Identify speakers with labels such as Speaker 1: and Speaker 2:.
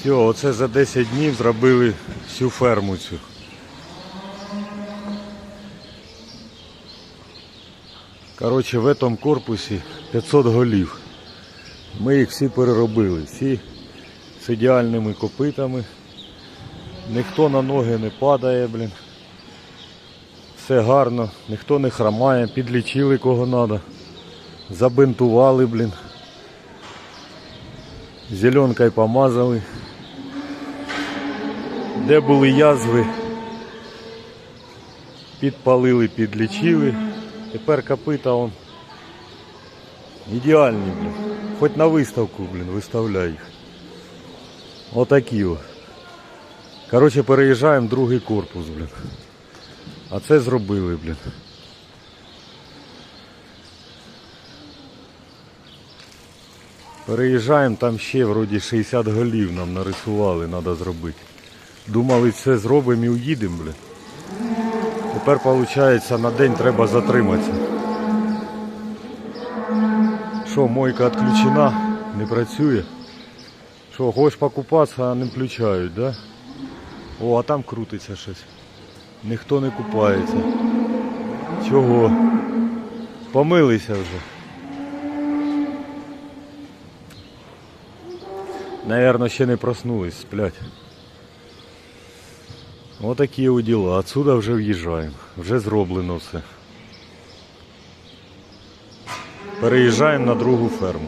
Speaker 1: Все, оце за 10 днів зробили всю ферму цю. Коротше, в этом корпусі 500 голів. Ми їх всі переробили, всі з ідеальними копитами. Ніхто на ноги не падає, блін. Все гарно, ніхто не хромає, підлічили кого треба. Забинтували, блін. Зеленкою помазали. Де були язви, підпалили, підлічили. Тепер копита он ідеальні, блін. Хоч на виставку, блін, виставляй їх. Отакі о. Коротше, переїжджаємо другий корпус, блін. А це зробили, блін. Переїжджаємо, там ще вроді 60 голів нам нарисували, треба зробити. Думали, все зробимо і уїдемо, блін. Тепер виходить на день треба затриматися. Що, мойка відключена, не працює. Що, хочеш покупатися, а не включають, да? О, а там крутиться щось. Ніхто не купається. Чого? Помилися вже. Наверно, ще не проснулись, сплять. Отакі от діла. Отсюда вже в'їжджаємо. Вже зроблено все. Переїжджаємо на другу ферму.